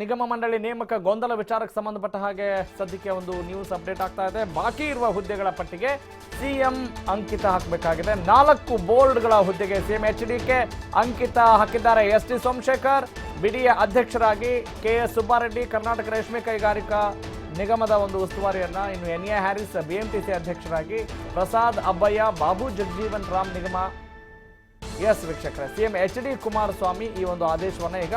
ನಿಗಮ ಮಂಡಳಿ ನೇಮಕ ಗೊಂದಲ ವಿಚಾರಕ್ಕೆ ಸಂಬಂಧಪಟ್ಟ ಹಾಗೆ ಸದ್ಯಕ್ಕೆ ಒಂದು ನ್ಯೂಸ್ ಅಪ್ಡೇಟ್ ಆಗ್ತಾ ಇದೆ. ಬಾಕಿ ಇರುವ ಹುದ್ದೆಗಳ ಪಟ್ಟಿಗೆ ಸಿಎಂ ಅಂಕಿತ ಹಾಕಬೇಕಾಗಿದೆ. ನಾಲ್ಕು ಬೋರ್ಡ್ಗಳ ಹುದ್ದೆಗೆ ಸಿಎಂ ಎಚ್ ಡಿಕೆ ಅಂಕಿತ ಹಾಕಿದ್ದಾರೆ. ಎಸ್ ಟಿ ಸೋಮಶೇಖರ್, ಬಿಡಿಎ ಅಧ್ಯಕ್ಷರಾಗಿ ಕೆ ಎಸ್ ಸುಬ್ಬಾರೆಡ್ಡಿ, ಕರ್ನಾಟಕ ರೇಷ್ಮೆ ಕೈಗಾರಿಕಾ ನಿಗಮದ ಒಂದು ಉಸ್ತುವಾರಿಯನ್ನ ಇನ್ನು ಎನ್ ಎ ಹ್ಯಾರಿಸ್ ಬಿಎಂಟಿಸಿ ಅಧ್ಯಕ್ಷರಾಗಿ ಪ್ರಸಾದ್ ಅಬ್ಬಯ್ಯ, ಬಾಬು ಜಗಜೀವನ್ ರಾಮ್ ನಿಗಮ ಎಸ್ ವೀಕ್ಷಕರೇ, ಸಿಎಂ ಎಚ್ ಡಿ ಕುಮಾರಸ್ವಾಮಿ ಈ ಒಂದು ಆದೇಶವನ್ನು ಈಗ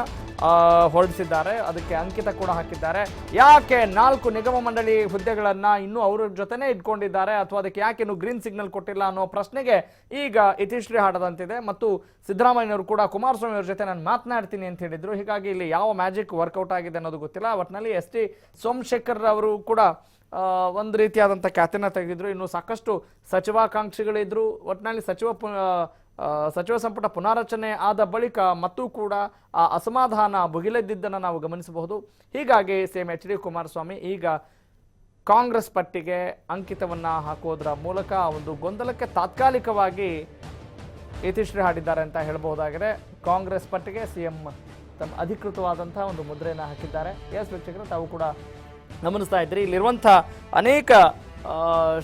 ಹೊರಡಿಸಿದ್ದಾರೆ. ಅದಕ್ಕೆ ಅಂಕಿತ ಕೂಡ ಹಾಕಿದ್ದಾರೆ. ಯಾಕೆ ನಾಲ್ಕು ನಿಗಮ ಮಂಡಳಿ ಹುದ್ದೆಗಳನ್ನು ಇನ್ನೂ ಅವ್ರ ಜೊತೆನೇ ಇಟ್ಕೊಂಡಿದ್ದಾರೆ? ಅಥವಾ ಅದಕ್ಕೆ ಯಾಕೆ ಇನ್ನು ಗ್ರೀನ್ ಸಿಗ್ನಲ್ ಕೊಟ್ಟಿಲ್ಲ ಅನ್ನೋ ಪ್ರಶ್ನೆಗೆ ಈಗ ಇತಿಶ್ರೀ ಹಾಡದಂತಿದೆ. ಮತ್ತು ಸಿದ್ದರಾಮಯ್ಯನವರು ಕೂಡ ಕುಮಾರಸ್ವಾಮಿ ಅವ್ರ ಜೊತೆ ನಾನು ಮಾತನಾಡ್ತೀನಿ ಅಂತ ಹೇಳಿದ್ರು. ಹೀಗಾಗಿ ಇಲ್ಲಿ ಯಾವ ಮ್ಯಾಜಿಕ್ ವರ್ಕೌಟ್ ಆಗಿದೆ ಅನ್ನೋದು ಗೊತ್ತಿಲ್ಲ. ಒಟ್ಟಿನಲ್ಲಿ ಎಸ್ ಟಿ ಸೋಮಶೇಖರ್ ಅವರು ಕೂಡ ಒಂದು ರೀತಿಯಾದಂಥ ಖ್ಯಾತಿನ ತೆಗೆದಿದ್ರು. ಇನ್ನು ಸಾಕಷ್ಟು ಸಚಿವಾಕಾಂಕ್ಷಿಗಳಿದ್ರು. ಒಟ್ಟಿನಲ್ಲಿ ಸಚಿವ ಸಚಿವ ಸಂಪುಟ ಪುನಾರಚನೆ ಆದ ಬಳಿಕ ಮತ್ತೂ ಕೂಡ ಆ ಅಸಮಾಧಾನ ಭುಗಿಲೆದ್ದಿದ್ದನ್ನು ನಾವು ಗಮನಿಸಬಹುದು. ಹೀಗಾಗಿ ಸಿಎಂ ಎಚ್ ಡಿ ಕುಮಾರಸ್ವಾಮಿ ಈಗ ಕಾಂಗ್ರೆಸ್ ಪಟ್ಟಿಗೆ ಅಂಕಿತವನ್ನು ಹಾಕೋದ್ರ ಮೂಲಕ ಒಂದು ಗೊಂದಲಕ್ಕೆ ತಾತ್ಕಾಲಿಕವಾಗಿ ಯತಿಶ್ರೀ ಹಾಡಿದ್ದಾರೆ ಅಂತ ಹೇಳಬಹುದಾಗಿದೆ. ಕಾಂಗ್ರೆಸ್ ಪಟ್ಟಿಗೆ ಸಿಎಂ ತಮ್ಮ ಅಧಿಕೃತವಾದಂಥ ಒಂದು ಮುದ್ರೆಯನ್ನು ಹಾಕಿದ್ದಾರೆ. ಎಸ್ ವೀಕ್ಷಕರು, ತಾವು ಕೂಡ ಗಮನಿಸ್ತಾ ಇದ್ರಿ ಇಲ್ಲಿರುವಂಥ ಅನೇಕ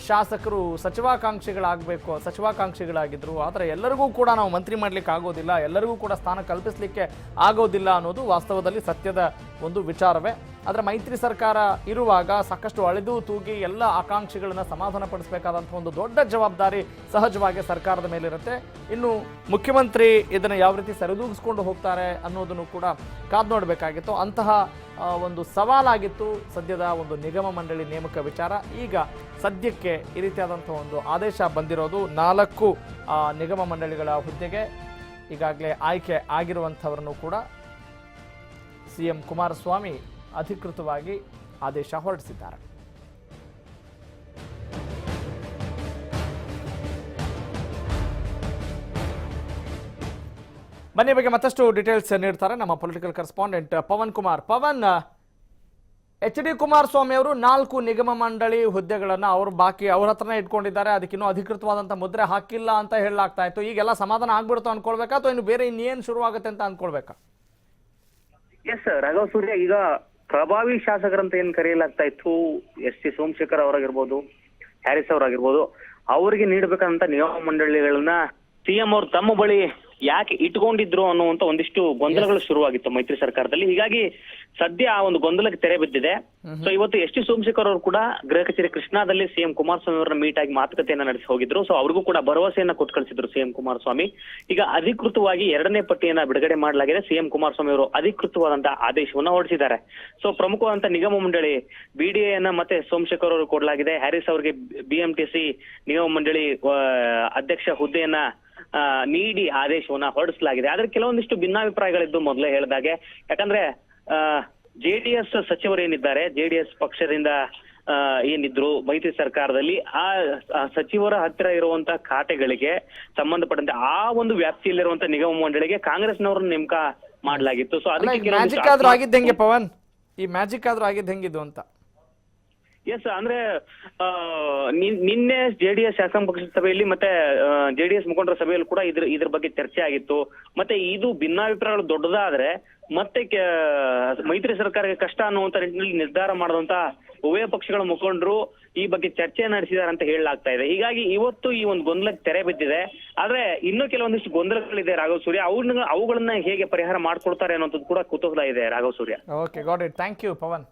ಶಾಸಕರು ಸಚಿವಾಕಾಂಕ್ಷಿಗಳಾಗಬೇಕು ಸಚಿವಾಕಾಂಕ್ಷಿಗಳಾಗಿದ್ದರು ಆದರೆ ಎಲ್ಲರಿಗೂ ಕೂಡ ನಾವು ಮಂತ್ರಿ ಮಾಡಲಿಕ್ಕೆ ಆಗೋದಿಲ್ಲ, ಎಲ್ಲರಿಗೂ ಕೂಡ ಸ್ಥಾನ ಕಲ್ಪಿಸಲಿಕ್ಕೆ ಆಗೋದಿಲ್ಲ ಅನ್ನೋದು ವಾಸ್ತವದಲ್ಲಿ ಸತ್ಯದ ಒಂದು ವಿಚಾರವೇ. ಆದರೆ ಮೈತ್ರಿ ಸರ್ಕಾರ ಇರುವಾಗ ಸಾಕಷ್ಟು ಅಳೆದು ತೂಗಿ ಎಲ್ಲ ಆಕಾಂಕ್ಷೆಗಳನ್ನು ಸಮಾಧಾನ ಪಡಿಸಬೇಕಾದಂಥ ಒಂದು ದೊಡ್ಡ ಜವಾಬ್ದಾರಿ ಸಹಜವಾಗಿ ಸರ್ಕಾರದ ಮೇಲಿರುತ್ತೆ. ಇನ್ನು ಮುಖ್ಯಮಂತ್ರಿ ಇದನ್ನು ಯಾವ ರೀತಿ ಸರಿದೂಗಿಸ್ಕೊಂಡು ಹೋಗ್ತಾರೆ ಅನ್ನೋದನ್ನು ಕೂಡ ಕಾದು ನೋಡಬೇಕಾಗಿತ್ತು. ಅಂತಹ ಒಂದು ಸವಾಲಾಗಿತ್ತು ಸದ್ಯದ ಒಂದು ನಿಗಮ ಮಂಡಳಿ ನೇಮಕ ವಿಚಾರ. ಈಗ ಸದ್ಯಕ್ಕೆ ಈ ರೀತಿಯಾದಂಥ ಒಂದು ಆದೇಶ ಬಂದಿರೋದು ನಾಲ್ಕು ನಿಗಮ ಮಂಡಳಿಗಳ ಹುದ್ದೆಗೆ. ಈಗಾಗಲೇ ಆಯ್ಕೆ ಆಗಿರುವಂಥವರನ್ನು ಕೂಡ ಸಿ ಎಂ ಕುಮಾರಸ್ವಾಮಿ ಅಧಿಕೃತವಾಗಿ ಆದೇಶ ಹೊರಡಿಸಿದ್ದಾರೆ. ಮನೆ ಬಗ್ಗೆ ಮತ್ತಷ್ಟು ಡೀಟೇಲ್ಸ್ ನೀಡ್ತಾರೆ ನಮ್ಮ political correspondent Pavan Kumar. Pavan, H D Kumaraswamy ಅವರು ನಾಲ್ಕು ನಿಗಮ ಮಂಡಳಿ ಹುದ್ದೆಗಳನ್ನು ಅವರು ಬಾಕಿ ಅವ್ರ ಹತ್ರನೇ ಇಟ್ಕೊಂಡಿದ್ದಾರೆ. ಅದಕ್ಕಿನ್ನೂ ಅಧಿಕೃತವಾದಂತ ಮುದ್ರೆ ಹಾಕಿಲ್ಲ ಅಂತ ಹೇಳಲಾಗ್ತಾ ಇತ್ತು. ಈಗೆಲ್ಲ ಸಮಾಧಾನ ಆಗ್ಬಿಡ್ತು ಅನ್ಕೊಳ್ಬೇಕಾ ಅಥವಾ ಇನ್ನು ಬೇರೆ ಇನ್ನೇನು ಶುರುವಾಗುತ್ತೆ ಅಂತ ಅನ್ಕೊಳ್ಬೇಕಾ? ಎಸ್ ರಾಘವ್ ಸೂರ್ಯ, ಈಗ ಪ್ರಭಾವಿ ಶಾಸಕರಂತ ಏನ್ ಕರೆಯಲಾಗ್ತಾ ಇತ್ತು? ಎಸ್ ಟಿ ಸೋಮಶೇಖರ್ ಅವರಾಗಿರ್ಬೋದು, ಹ್ಯಾರಿಸ್ ಅವರಾಗಿರ್ಬೋದು, ಅವರಿಗೆ ನೀಡಬೇಕಂತ ನಿಯಮ ಮಂಡಳಿಗಳನ್ನ ಸಿಎಂ ಅವರು ತಮ್ಮ ಬಳಿ ಯಾಕೆ ಇಟ್ಕೊಂಡಿದ್ರು ಅನ್ನುವಂತ ಒಂದಿಷ್ಟು ಗೊಂದಲಗಳು ಶುರುವಾಗಿತ್ತು ಮೈತ್ರಿ ಸರ್ಕಾರದಲ್ಲಿ. ಹೀಗಾಗಿ ಸದ್ಯ ಆ ಒಂದು ಗೊಂದಲಕ್ಕೆ ತೆರೆ ಬಿದ್ದಿದೆ. ಸೊ ಇವತ್ತು ಎಸ್ ಟಿ ಸೋಮಶೇಖರ್ ಅವರು ಕೂಡ ಗೃಹ ಕಚೇರಿ ಕೃಷ್ಣಾದಲ್ಲಿ ಸಿಎಂ ಕುಮಾರಸ್ವಾಮಿ ಅವರನ್ನ ಮೀಟ್ ಆಗಿ ಮಾತುಕತೆಯನ್ನ ನಡೆಸಿ ಹೋಗಿದ್ರು. ಸೊ ಅವ್ರಿಗೂ ಕೂಡ ಭರವಸೆಯನ್ನ ಕೊಟ್ಟು ಕಳಿಸಿದ್ರು ಸಿಎಂ ಕುಮಾರಸ್ವಾಮಿ. ಈಗ ಅಧಿಕೃತವಾಗಿ ಎರಡನೇ ಪಟ್ಟಿಯನ್ನ ಬಿಡುಗಡೆ ಮಾಡಲಾಗಿದೆ. ಸಿಎಂ ಕುಮಾರಸ್ವಾಮಿ ಅವರು ಅಧಿಕೃತವಾದಂತಹ ಆದೇಶವನ್ನ ಹೊರಡಿಸಿದ್ದಾರೆ. ಸೊ ಪ್ರಮುಖವಾದಂತಹ ನಿಗಮ ಮಂಡಳಿ ಬಿಡಿಎಯನ್ನ ಮತ್ತೆ ಸೋಮಶೇಖರ್ ಅವರು ಕೊಡಲಾಗಿದೆ. ಹ್ಯಾರಿಸ್ ಅವರಿಗೆ ಬಿಎಂಟಿಸಿ ನಿಗಮ ಮಂಡಳಿ ಅಧ್ಯಕ್ಷ ಹುದ್ದೆಯನ್ನ ನೀಡಿ ಆದೇಶವನ್ನ ಹೊರಡಿಸಲಾಗಿದೆ. ಆದ್ರೆ ಕೆಲವೊಂದಿಷ್ಟು ಭಿನ್ನಾಭಿಪ್ರಾಯಗಳಿದ್ದು ಮೊದಲೇ ಹೇಳಿದಾಗೆ. ಯಾಕಂದ್ರೆ ಜೆಡಿಎಸ್ ಸಚಿವರು ಏನಿದ್ದಾರೆ ಜೆಡಿಎಸ್ ಪಕ್ಷದಿಂದ ಏನಿದ್ರು ಮೈತ್ರಿ ಸರ್ಕಾರದಲ್ಲಿ ಆ ಸಚಿವರ ಹತ್ತಿರ ಇರುವಂತಹ ಖಾತೆಗಳಿಗೆ ಸಂಬಂಧಪಟ್ಟಂತೆ ಆ ಒಂದು ವ್ಯಾಪ್ತಿಯಲ್ಲಿರುವಂತ ನಿಗಮ ಮಂಡಳಿಗೆ ಕಾಂಗ್ರೆಸ್ನವರನ್ನು ನೇಮಕ ಮಾಡಲಾಗಿತ್ತು. ಸೊ ಅದಕ್ಕೆ ಮ್ಯಾಜಿಕ್ ಆದ್ರೂ ಆಗಿದ್ದಂಗೆ ಪವನ್? ಈ ಮ್ಯಾಜಿಕ್ ಆದ್ರೂ ಆಗಿದ್ದಂಗಿದ್ದು ಹೆಂಗಿದು ಅಂತ? ಎಸ್ ಅಂದ್ರೆ ನಿನ್ನೆ ಜೆಡಿಎಸ್ ಶಾಸಕಾಂಗ ಪಕ್ಷದ ಸಭೆಯಲ್ಲಿ ಮತ್ತೆ ಜೆಡಿಎಸ್ ಮುಖಂಡರ ಸಭೆಯಲ್ಲಿ ಕೂಡ ಇದ್ರ ಇದ್ರ ಬಗ್ಗೆ ಚರ್ಚೆ ಆಗಿತ್ತು. ಮತ್ತೆ ಇದು ಭಿನ್ನಾಭಿಪ್ರಾಯಗಳು ದೊಡ್ಡದಾದ್ರೆ, ಮತ್ತೆ ಮೈತ್ರಿ ಸರ್ಕಾರಕ್ಕೆ ಕಷ್ಟ ಅನ್ನುವಂತ ನಿಟ್ಟಿನಲ್ಲಿ ನಿರ್ಧಾರ ಮಾಡಿದಂತ ಉಭಯ ಪಕ್ಷಗಳ ಮುಖಂಡರು ಈ ಬಗ್ಗೆ ಚರ್ಚೆ ನಡೆಸಿದ್ದಾರೆ ಅಂತ ಹೇಳಲಾಗ್ತಾ ಇದೆ. ಹೀಗಾಗಿ ಇವತ್ತು ಈ ಒಂದು ಗೊಂದಲಕ್ಕೆ ತೆರೆ ಬಿದ್ದಿದೆ. ಆದ್ರೆ ಇನ್ನೂ ಕೆಲವೊಂದಿಷ್ಟು ಗೊಂದಲಗಳಿದೆ ರಾಘವ್ ಸೂರ್ಯ. ಅವ್ರನ್ನ ಅವುಗಳನ್ನ ಹೇಗೆ ಪರಿಹಾರ ಮಾಡ್ಕೊಡ್ತಾರೆ ಅನ್ನೋದು ಕೂಡ ಕುತೂಹಲ ಇದೆ Raghav Surya. Okay got it thank you Pavan